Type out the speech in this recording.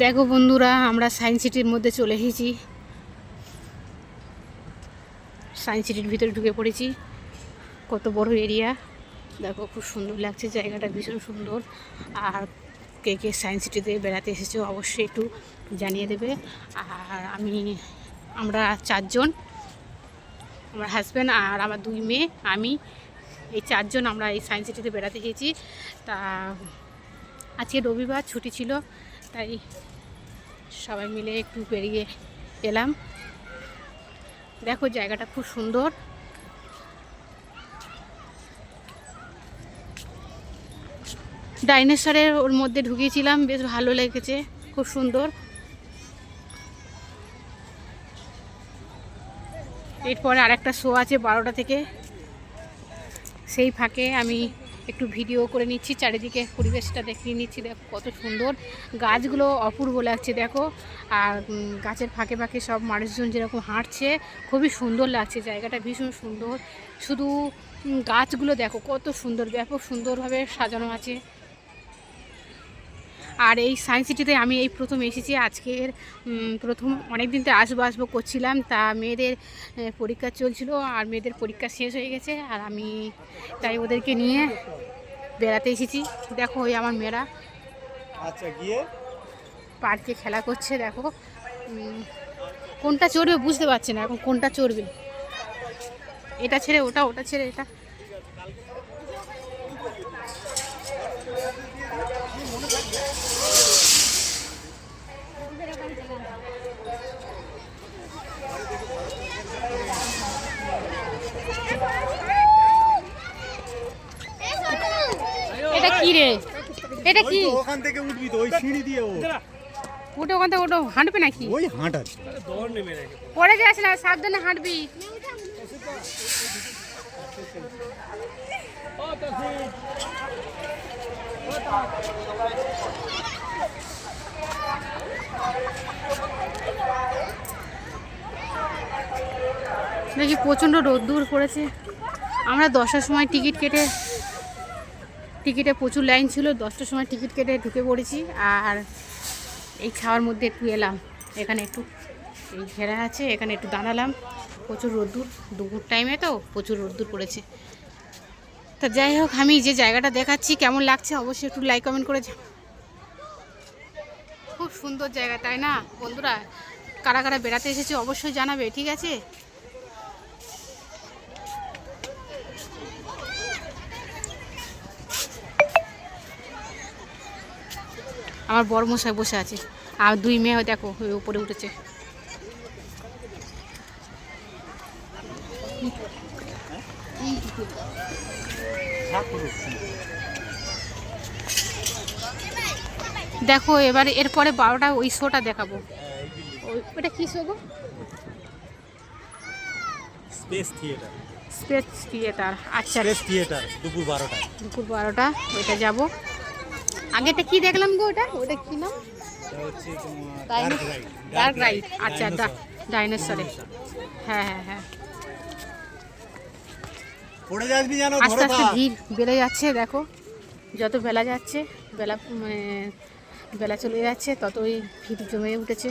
দেখো বন্ধুরা, আমরা সায়েন্স সিটির মধ্যে চলে এসেছি। সায়েন্স সিটির ভিতরে ঢুকে পড়েছি। কত বড় এরিয়া। দেখো খুব সুন্দর লাগছে জায়গাটা, ভীষণ সুন্দর। আর কে কে সায়েন্স সিটিতে বেড়াতে এসেছ অবশ্যই একটু জানিয়ে দেবে। আর আমি, আমরা চারজন, আমার হাজব্যান্ড আর আমার দুই মেয়ে, আমি এই চারজন আমরা এই সায়েন্স সিটিতে বেড়াতে এসেছি। তা আজকে রবিবার, ছুটি ছিল। তাই সবাই মিলে একটু বেরিয়ে এলাম। দেখো জায়গাটা খুব সুন্দর। ডাইনোসরের ওর মধ্যে ঢুকিয়েছিলাম, বেশ ভালো লেগেছে, খুব সুন্দর। এরপরে আরেকটা শো আছে বারোটা থেকে। সেই ফাঁকে আমি একটু ভিডিও করে নিচ্ছি, চারিদিকে পরিবেশটা দেখিয়ে নিচ্ছি। দেখো, কত সুন্দর। গাছগুলো অপূর্ব লাগছে, দেখো। আর গাছের ফাঁকে ফাঁকে সব মানুষজন যেরকম হাঁটছে, খুবই সুন্দর লাগছে। জায়গাটা ভীষণ সুন্দর। শুধু গাছগুলো দেখো, কত সুন্দর, ব্যাপক সুন্দরভাবে সাজানো আছে। আর এই সায়েন্স সিটিতে আমি এই প্রথম এসেছি আজকের প্রথম অনেক দিন তো আসব আসব করছিলাম তা মেয়েদের পরীক্ষা চলছিল আর মেয়েদের পরীক্ষা শেষ হয়ে গেছে আর আমি তাই ওদেরকে নিয়ে বেড়াতে এসেছি। দেখো ওই আমার মেয়েরা আচ্ছা গিয়ে? পার্কে খেলা করছে দেখো কোনটা চড়বে বুঝতে পারছে না এখন কোনটা চড়বে। এটা ছেড়ে ওটা ওটা ছেড়ে এটা এটা কি রে? এটা কি? ওখান থেকে উঠবি তো ওই সিঁড়ি দিয়ে ও উঠে ওখান থেকে ওটা হাঁটবে নাকি? ওই হাঁটাচ্ছে পড়ে যাস না সাবধানে হাঁটবি। দেখি প্রচণ্ড রোদ্দুর পড়েছে। আমরা দশটার সময় টিকিট কেটে টিকিটে প্রচুর লাইন ছিল, দশটার সময় টিকিট কেটে ঢুকে পড়েছি আর এই খাওয়ার মধ্যে একটু এলাম। এখানে একটু এই ঘেরা আছে, এখানে একটু দাঁড়ালাম। প্রচুর রোদ্দুর, দুপুর টাইমে তো প্রচুর রোদ্দুর পড়েছে। তা যাই হোক, আমি যে জায়গাটা দেখাচ্ছি, কেমন লাগছে অবশ্যই একটু লাইক কমেন্ট করে খুব সুন্দর জায়গা, তাই না? বন্ধুরা, কারা কারা বেড়াতে এসেছে অবশ্যই জানাবে, ঠিক আছে? আমার বড় মশাই বসে আছে। আর দুই মেয়ে দেখো উপরে উঠেছে। দেখো এবার এরপরে বারোটা ওই শোটা দেখাবো। ওটা কী শো গো? স্পেস থিয়েটার স্পেস থিয়েটার আচ্ছা। স্পেস থিয়েটার দুপুর বারোটায়। দুপুর বারোটা ওইটা যাব। আগেটা কি দেখলাম গো ওটা? ওটা কি নাম? ডার্ক রাইড রাইড আচ্ছা ডাইনোসরে হ্যাঁ হ্যাঁ হ্যাঁ। পড়ে জানো? আস্তে আস্তে ভিড় বেড়ে যাচ্ছে দেখো। যত বেলা যাচ্ছে বেলা মানে বেলা চলে যাচ্ছে ততই ভিড় জমে উঠেছে।